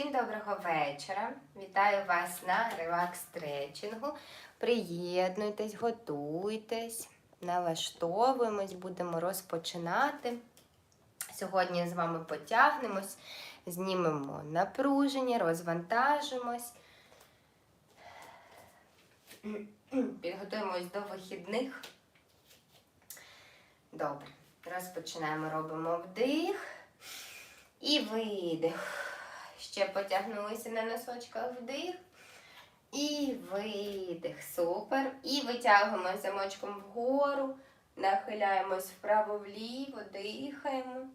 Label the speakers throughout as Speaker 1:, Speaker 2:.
Speaker 1: Всім доброго вечора. Вітаю вас на релакс стретчингу. Приєднуйтесь, готуйтесь, налаштовуємось, будемо розпочинати. Сьогодні з вами потягнемось, знімемо напруження, розвантажимось. Підготуємось до вихідних. Добре, розпочинаємо, робимо вдих і видих. Ще потягнулися на носочках вдих. І видих. Супер. І витягуємо замочком вгору, нахиляємось вправо-вліво, дихаємо.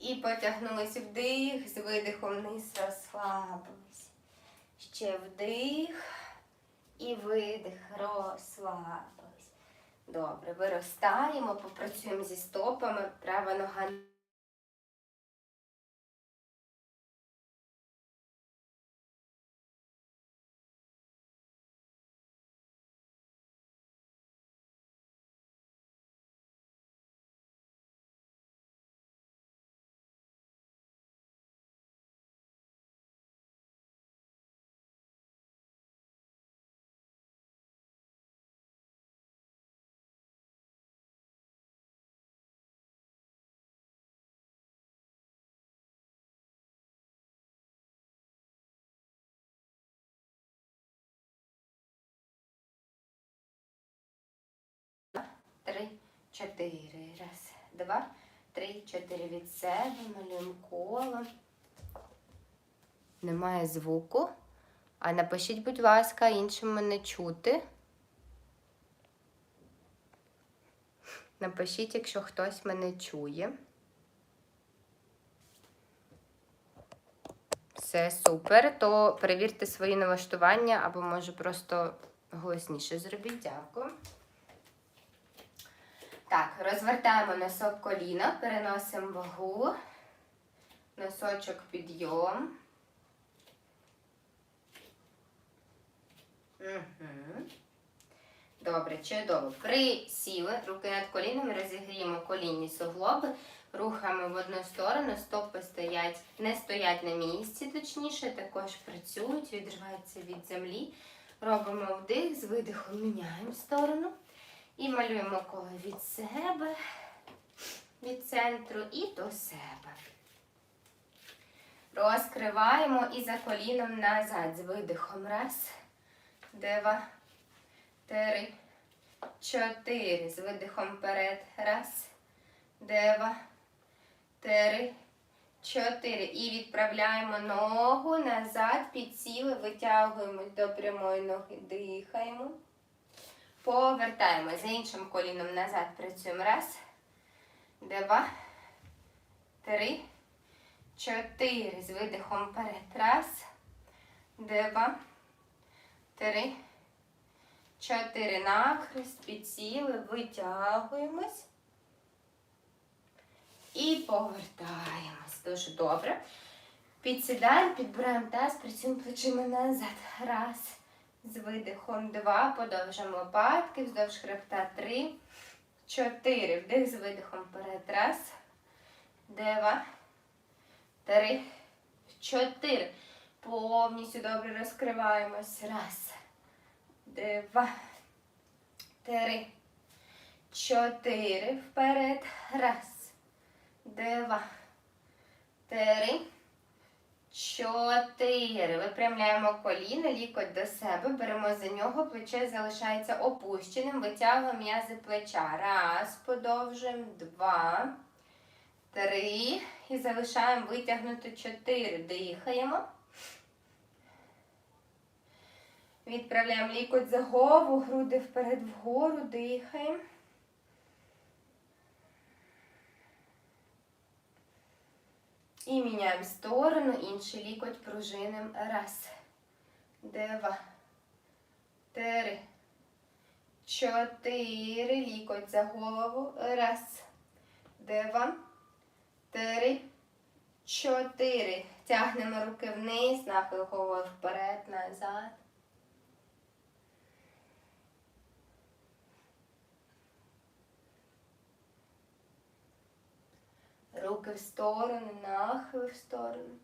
Speaker 1: І потягнулися вдих, з видихом вниз розслабились. Ще вдих і видих, розслабились. Добре, виростаємо, попрацюємо зі стопами, права нога. Три, чотири. Раз, два, три, чотири. Від себе малюємо коло. Немає звуку. А напишіть, будь ласка, іншим мене чути. Напишіть, якщо хтось мене чує. Все супер. То перевірте свої налаштування або, може, просто голосніше зробіть. Дякую. Так, розвертаємо носок коліна, переносимо вагу, носочок підйом. Угу. Добре, чудово. Присіли, руки над колінами, розігріємо колінні суглоби, рухаємо в одну сторону, стопи стоять, не стоять на місці, точніше, також працюють, відриваються від землі. Робимо вдих, з видихом міняємо сторону. І малюємо коло від себе, від центру і до себе. Розкриваємо і за коліном назад з видихом. Раз, два, три, чотири. З видихом вперед. Раз, два, три, чотири. І відправляємо ногу назад, підсіли, витягуємось до прямої ноги, дихаємо. Повертаємо за іншим коліном назад. Працюємо. Раз, два, три, чотири. З видихом вперед. Раз, два, три, чотири. Нахрест, підсіли, витягуємось. І повертаємось. Дуже добре. Підсідаємо, підбираємо таз, працюємо плечима назад. Раз. З видихом два. Подовжимо лопатки, вздовж хребта три. Чотири. Вдих з видихом вперед. Раз. Два. Три. Чотири. Повністю добре розкриваємось. Раз. Два. Три. Чотири. Вперед. Раз. Два. Три. Чотири. Випрямляємо коліна, лікоть до себе. Беремо за нього, плече залишається опущеним. Витягуємо м'язи плеча. Раз, подовжуємо. Два. Три. І залишаємо витягнути чотири. Дихаємо. Відправляємо лікоть за голову, груди вперед вгору, дихаємо. І міняємо сторону, інший лікоть пружиним. Раз, два, три, чотири. Лікоть за голову. Раз, два, три, чотири. Тягнемо руки вниз, нахил голови вперед, назад. Руки в сторону, нахили в сторону.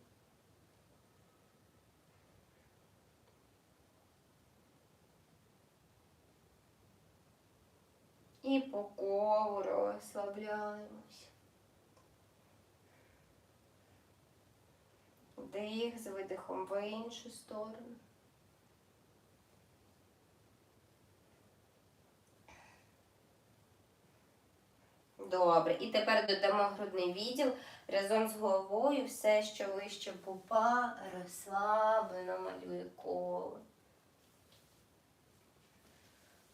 Speaker 1: І по колу розслабляємось. Вдих з видихом в іншу сторону. Добре. І тепер додамо грудний відділ разом з головою все, що вище пупа, розслаблено малює коло.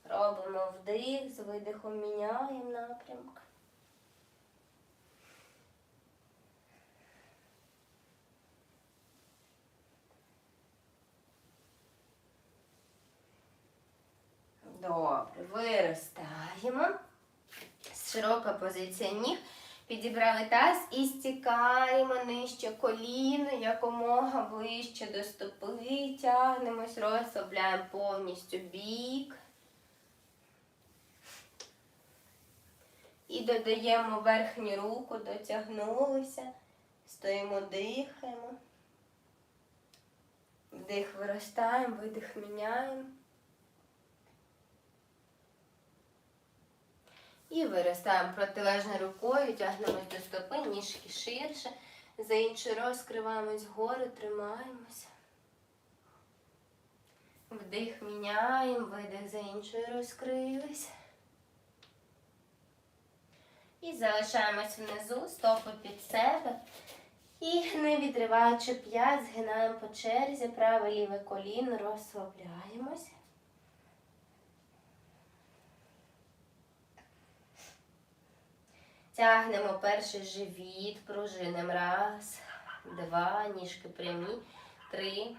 Speaker 1: Робимо вдих, з видихом міняємо напрямок. Добре, виростаємо. Широка позиція ніг. Підібрали таз і стікаємо нижче коліно, якомога ближче до стопи. Тягнемось, розслабляємо повністю бік. І додаємо верхню руку, дотягнулися. Стоїмо, дихаємо. Вдих виростаємо, видих міняємо. І виростаємо протилежною рукою, тягнемось до стопи, ніжки ширше. За іншою розкриваємось вгору, тримаємося. Вдих міняємо, видих за іншою розкрились. І залишаємось внизу, стопи під себе. І не відриваючи п'ять, згинаємо по черзі, праве ліве коліно, розслабляємось. Тягнемо перший живіт, пружинимо. Раз, два, ніжки прямі, три,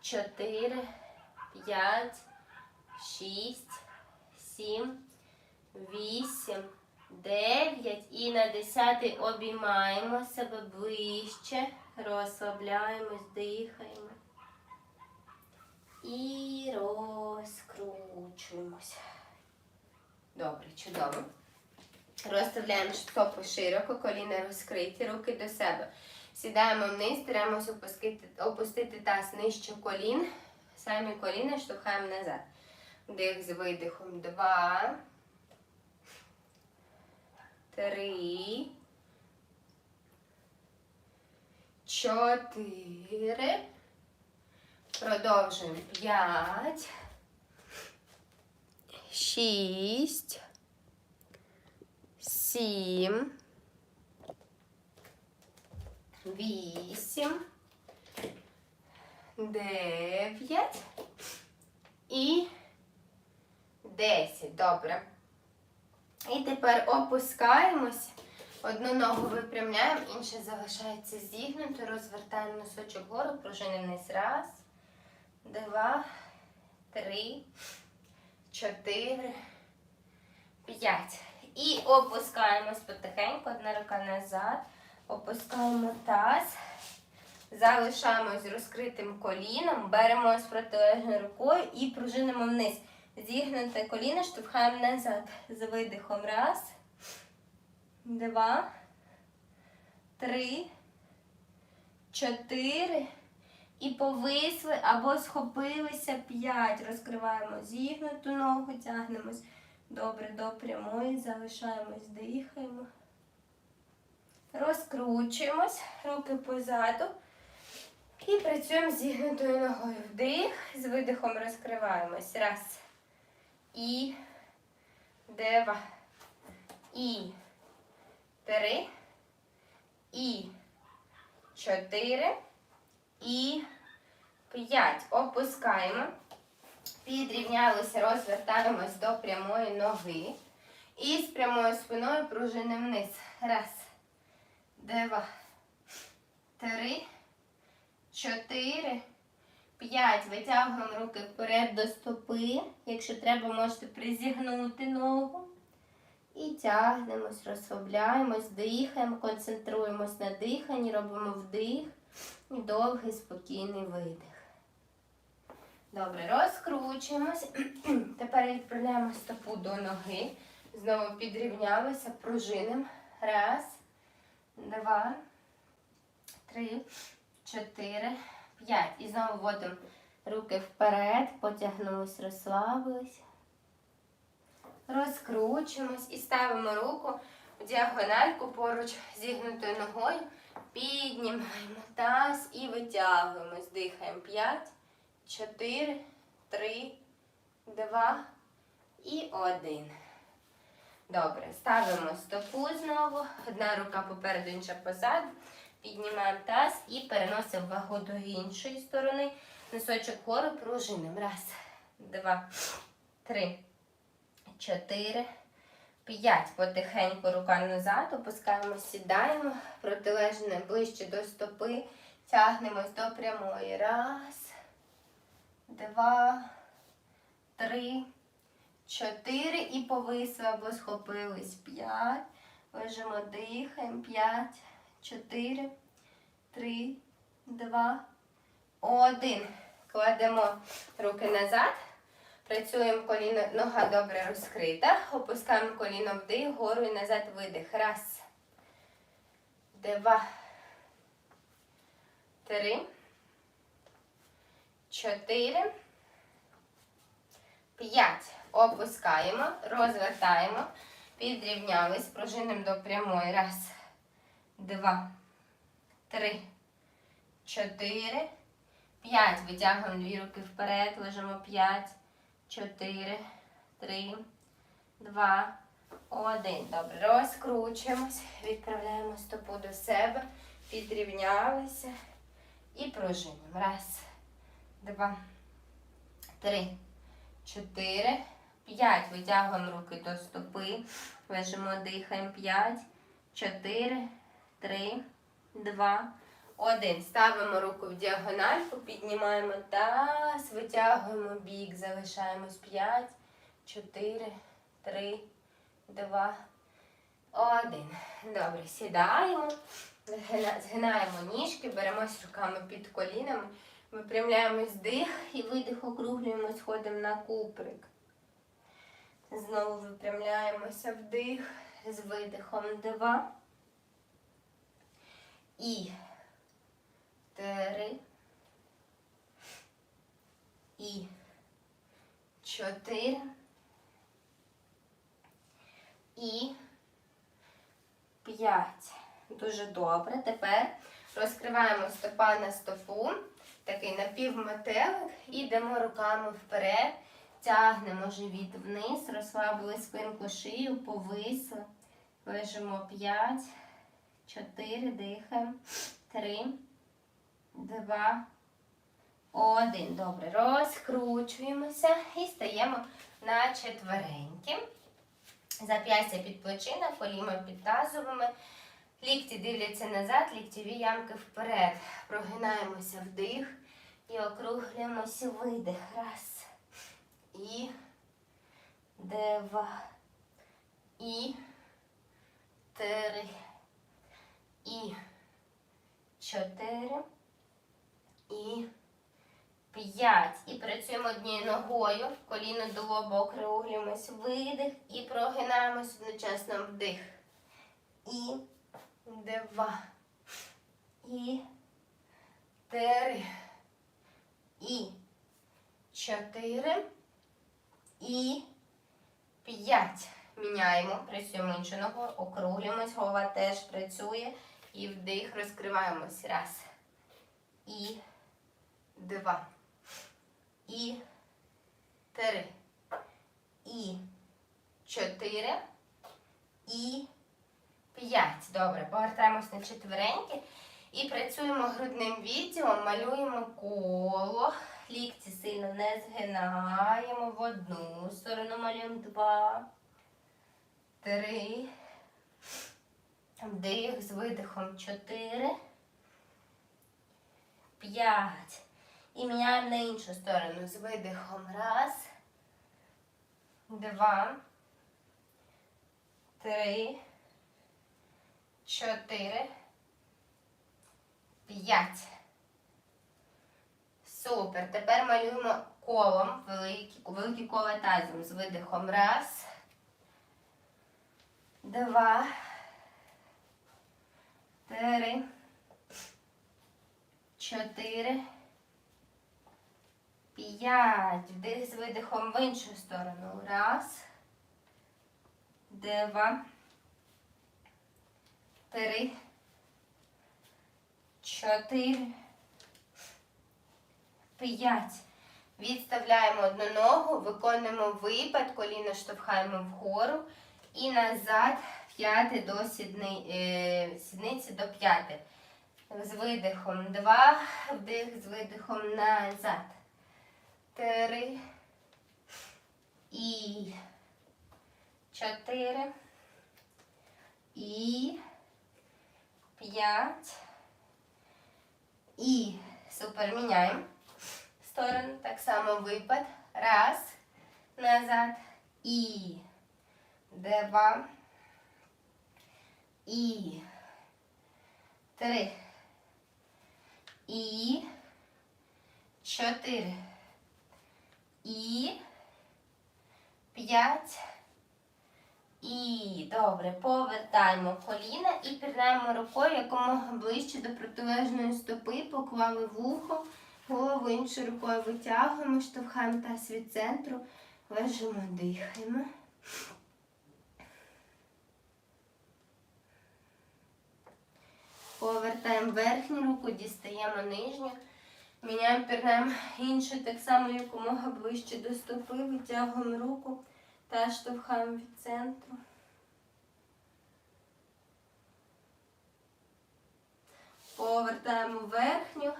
Speaker 1: чотири, п'ять, шість, сім, вісім, дев'ять. І на десятий обіймаємо себе ближче, розслабляємось, дихаємо. І розкручуємося. Добре, чудово. Розставляємо стопи широко, коліна розкриті, руки до себе. Сідаємо вниз, стараємося опустити, опустити таз нижче колін. Самі коліна штовхаємо назад. Вдих з видихом. Два. Три. Чотири. Продовжуємо. П'ять. Шість сім, вісім, дев'ять і десять. Добре. І тепер опускаємось. Одну ногу випрямляємо, інша залишається зігнуто. Розвертаємо носочок вгору, пружини вниз. Раз, два, три, чотири, п'ять. І опускаємось потихеньку, одна рука назад. Опускаємо таз. Залишаємось розкритим коліном, беремо з протилежною рукою і пружинимо вниз. Зігнуте коліно, штовхаємо назад. З видихом. Раз, два, три, чотири. І повисли або схопилися п'ять. Розкриваємо зігнуту ногу, тягнемось. Добре, до прямої, залишаємось, дихаємо. Розкручуємось, руки позаду. І працюємо зігнутою ногою. Вдих, з видихом розкриваємось. Раз. І два. І три. І чотири. І п'ять. Опускаємо. Підрівнялися, розвертаємось до прямої ноги. І з прямою спиною пружини вниз. Раз, два, три, чотири, п'ять. Витягуємо руки вперед до стопи. Якщо треба, можете призігнути ногу. І тягнемось, розслабляємось, дихаємо, концентруємось на диханні, робимо вдих і довгий спокійний видих. Добре, розкручуємось. Тепер відправляємо стопу до ноги. Знову підрівнялися, пружинимо. Раз, два, три, чотири, п'ять. І знову вводимо руки вперед, потягнулись, розслабились. Розкручуємось і ставимо руку в діагональку поруч зігнутою ногою. Піднімаємо таз і витягуємось. Дихаємо. П'ять, чотири, три, два і один. Добре, ставимо стопу знову. Одна рука попереду, інша позаду. Піднімаємо таз і переносимо вагу до іншої сторони. Носочок вгору пружинимо. Раз, два, три, чотири, п'ять. Потихеньку рука назад. Опускаємо, сідаємо. Протилежне ближче до стопи. Тягнемось до прямої. Раз, два, три, чотири. І повисли або схопились. П'ять. Лежимо, дихаємо. П'ять, чотири, три, два, один. Кладемо руки назад. Працюємо коліно, нога добре розкрита. Опускаємо коліно вдих, гору і назад видих. Раз. Два. Три. Чотири. П'ять. Опускаємо, розвертаємо. Підрівнялись. Пружинимо до прямої. Раз. Два. Три. Чотири. П'ять. Витягуємо дві руки вперед. Лежимо п'ять. Чотири. Три. Два. Один. Добре. Розкручуємось. Відправляємо стопу до себе. Підрівнялися. І пружинимо. Раз. Два. Три. Чотири. П'ять. Витягуємо руки до стопи. Лежимо, дихаємо. П'ять. Чотири. Три. Два. Один. Ставимо руку в діагональку, піднімаємо таз, витягуємо бік, залишаємось 5, 4, 3, 2, 1. Добре, сідаємо, згинаємо ніжки, беремось руками під колінами, випрямляємось дих і видих округлюємо, сходимо на куприк. Знову випрямляємося вдих з видихом 2. І три і чотири і п'ять. Дуже добре. Тепер розкриваємо стопа на стопу, такий напівметелик, і йдемо руками вперед, тягнемо живіт вниз, розслабили спинку шию, повисли. Лежимо 5, 4, дихаємо. Три, два, один. Добре. Розкручуємося і стаємо на четвереньки. Зап'ястя під плечима, коліма під тазовими. Лікті дивляться назад, ліктєві ямки вперед. Прогинаємося вдих і округлюємося видих. Раз. І два. І три. І чотири і п'ять. І працюємо однією ногою. Коліно до лоба округлюємось. Видих і прогинаємось одночасно вдих. І два. І три. І чотири. І п'ять. Міняємо, працюємо іншу ногу, округлюємось, голова теж працює. І вдих, розкриваємось. Раз. І два. І три. І чотири. І п'ять. Добре, повертаємось на четвереньки. І працюємо грудним відділом, малюємо коло. Лікті сильно не згинаємо. В одну сторону малюємо два. Три. Вдих з видихом 4. 5. І міняємо на іншу сторону з видихом. Раз. Два. Три. Чотири. П'ять. Супер. Тепер малюємо колом великі, великі коло тазом з видихом. Раз. Два Три. Чотири. П'ять. Вдих з видихом в іншу сторону. Раз. Два. Три. Чотири. П'ять. Відставляємо одну ногу, виконуємо випад, коліно штовхаємо вгору і назад п'яти до сідни, е, сідниці до п'яти. З видихом два, вдих з видихом назад. Три. І чотири. І п'ять. І супер. Міняємо сторону. Так само випад. Раз. Назад. І. Два. І. Три. І. Чотири. І. П'ять. І добре, повертаємо коліна і пірнаємо рукою якомога ближче до протилежної стопи, поклали вухо, голову іншою рукою витягуємо, штовхаємо таз від центру, лежимо, дихаємо. Повертаємо верхню руку, дістаємо нижню. Міняємо пірнаємо іншу так само якомога ближче до стопи, витягуємо руку та штовхаємо від центру. Повертаємо верхню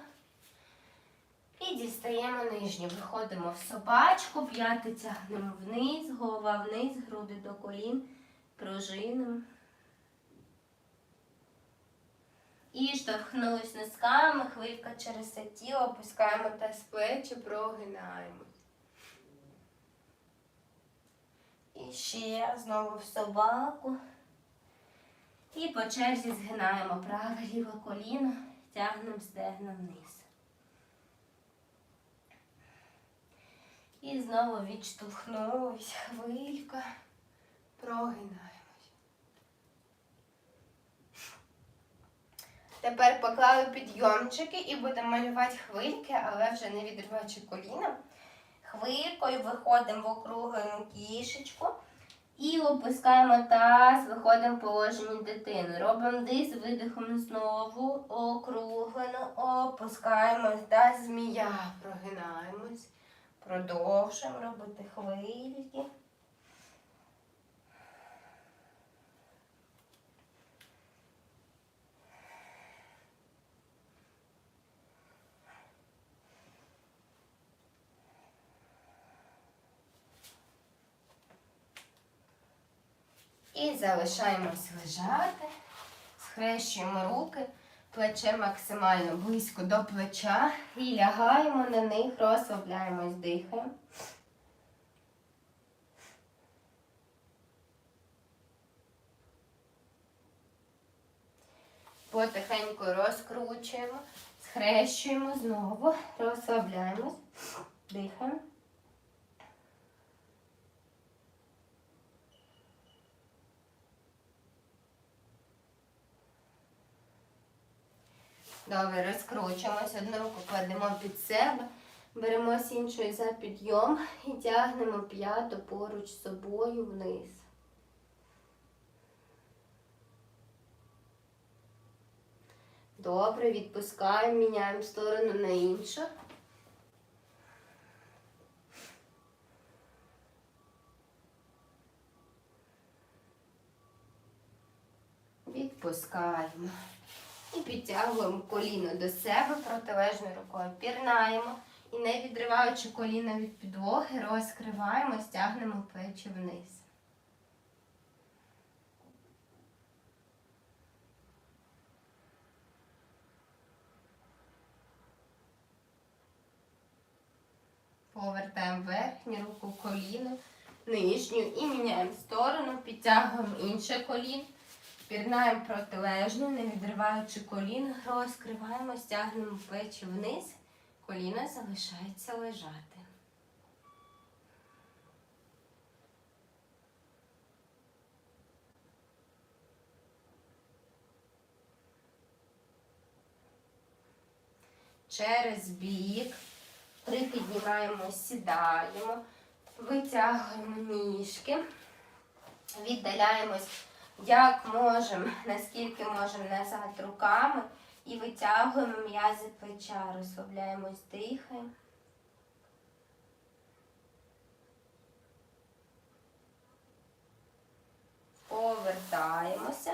Speaker 1: і дістаємо нижню. Виходимо в собачку, п'яти тягнемо вниз, голова вниз, груди до колін, пружинимо. І штовхнулись носками, хвилька через це тіло, опускаємо таз плечі, прогинаємо. І ще знову в собаку. І по черзі згинаємо праве ліве коліно, тягнемо стегна вниз. І знову відштовхнулись, хвилька, прогинаємось. Тепер поклали підйомчики і будемо малювати хвильки, але вже не відриваючи коліна. Хвилькою виходимо в округлену кішечку і опускаємо таз, виходимо в положення дитини. Робимо дис, видихом знову, округлено, опускаємо та змія. Прогинаємось. Продовжуємо робити хвильки. І залишаємось лежати, схрещуємо руки, плече максимально близько до плеча і лягаємо на них, розслабляємось, дихаємо. Потихеньку розкручуємо, схрещуємо знову, розслабляємось, дихаємо. Добре, розкручуємось, одну руку кладемо під себе, беремо з іншої за підйом і тягнемо п'яту поруч з собою вниз. Добре, відпускаємо, міняємо сторону на іншу. Відпускаємо. І підтягуємо коліно до себе протилежною рукою. Пірнаємо. І не відриваючи коліно від підлоги, розкриваємо, стягнемо плечі вниз. Повертаємо верхню руку коліно, нижню і міняємо сторону, підтягуємо інше коліно. Пірнаємо протилежно, не відриваючи колін, розкриваємо, стягнемо плечі вниз, коліна залишається лежати. Через бік припіднімаємо, сідаємо, витягуємо ніжки, віддаляємось як можемо, наскільки можемо назад руками і витягуємо м'язи плеча, розслабляємось, дихаємо. Повертаємося,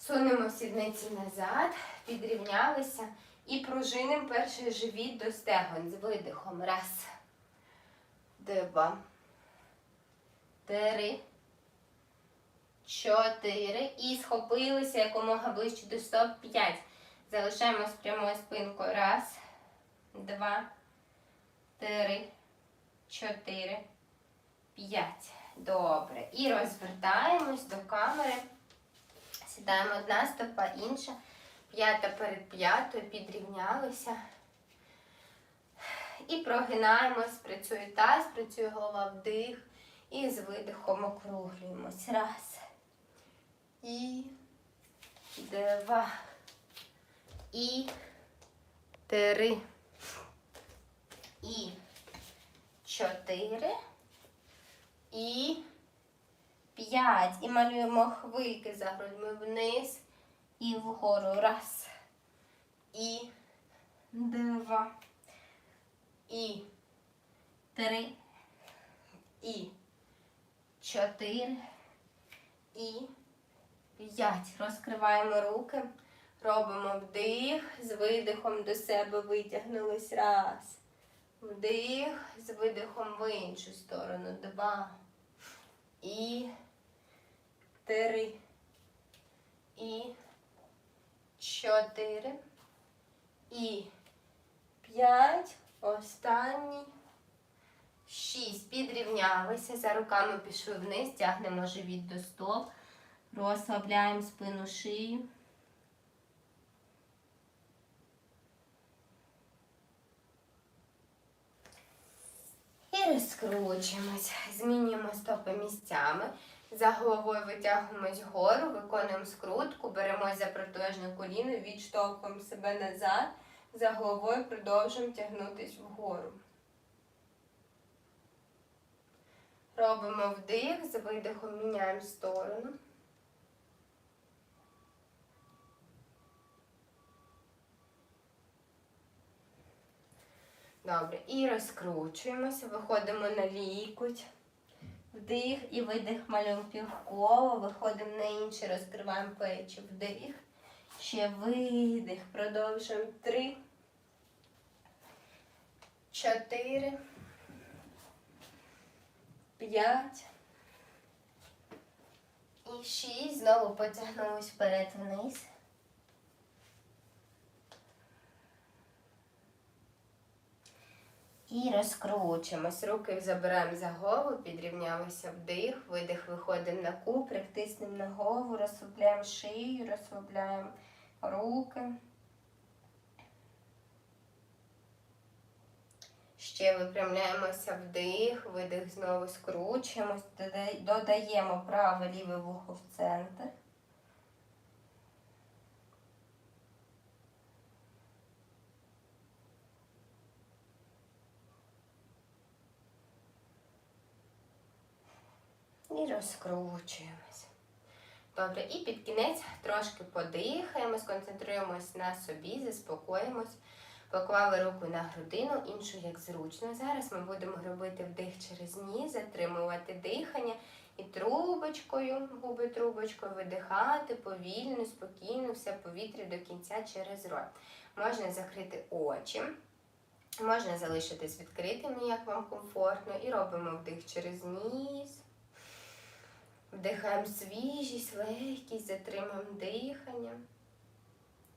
Speaker 1: сунемо сідниці назад, підрівнялися і пружинимо перший живіт до стегон з видихом. Раз, два, три, чотири. І схопилися якомога ближче до стоп. П'ять. Залишаємо з прямою спинкою. Раз, два, три, чотири, п'ять. Добре. І розвертаємось до камери. Сідаємо одна стопа, інша. П'ята перед п'ятою, підрівнялися. І прогинаємось, працює таз, працює голова вдих. І з видихом округлюємось. Раз. І два. І три. І чотири. І п'ять. І малюємо хвильки за грудьми вниз і вгору. Раз. І два. І три. І чотири. І п'ять. Розкриваємо руки. Робимо вдих. З видихом до себе витягнулись. Раз. Вдих. З видихом в іншу сторону. Два. І три. І чотири. І п'ять. Останній. Шість. Підрівнялися. За руками пішли вниз. Тягнемо живіт до стоп. Розслабляємо спину шию. І розкручуємось. Змінюємо стопи місцями. За головою витягуємось вгору, виконуємо скрутку, беремось за протилежне коліно, відштовхуємо себе назад. За головою продовжуємо тягнутись вгору. Робимо вдих, з видихом міняємо сторону. Добре. І розкручуємося, виходимо на лікуть. Вдих і видих малюємо півколо, виходимо на інший, розкриваємо плечі. Вдих. Ще видих. Продовжуємо. Три. Чотири. П'ять. І шість. Знову потягнулись вперед вниз. І розкручуємось. Руки забираємо за голову, підрівнялися вдих, видих, виходимо на куприк, тиснемо на голову, розслабляємо шию, розслабляємо руки. Ще випрямляємося вдих, видих, знову скручуємось, додаємо праве ліве вухо в центр. І розкручуємось. Добре, і під кінець трошки подихаємо, сконцентруємось на собі, заспокоїмось. Поклали руку на грудину, іншу як зручно. Зараз ми будемо робити вдих через ніс, затримувати дихання і трубочкою, губи трубочкою видихати повільно, спокійно, все повітря до кінця через рот. Можна закрити очі, можна залишитись відкритими, як вам комфортно, і робимо вдих через ніс. Вдихаємо свіжість, легкість, затримуємо дихання.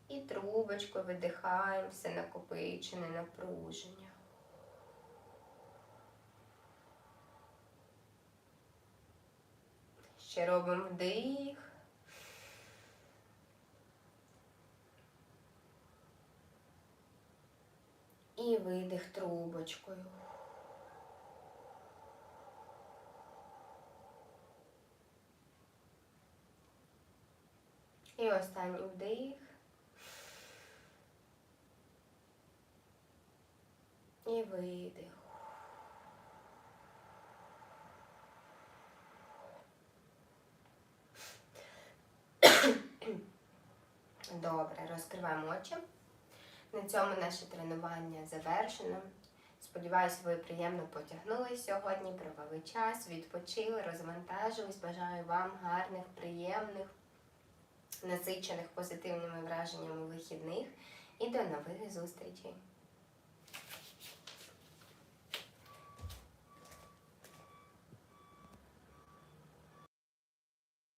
Speaker 1: І трубочкою видихаємо все накопичене напруження. Ще робимо вдих. І видих трубочкою. І останній вдих. І видих. Добре, розкриваємо очі. На цьому наше тренування завершено. Сподіваюся, ви приємно потягнулись сьогодні, провели час, відпочили, розвантажились. Бажаю вам гарних, приємних, насичених позитивними враженнями вихідних і до нових зустрічей!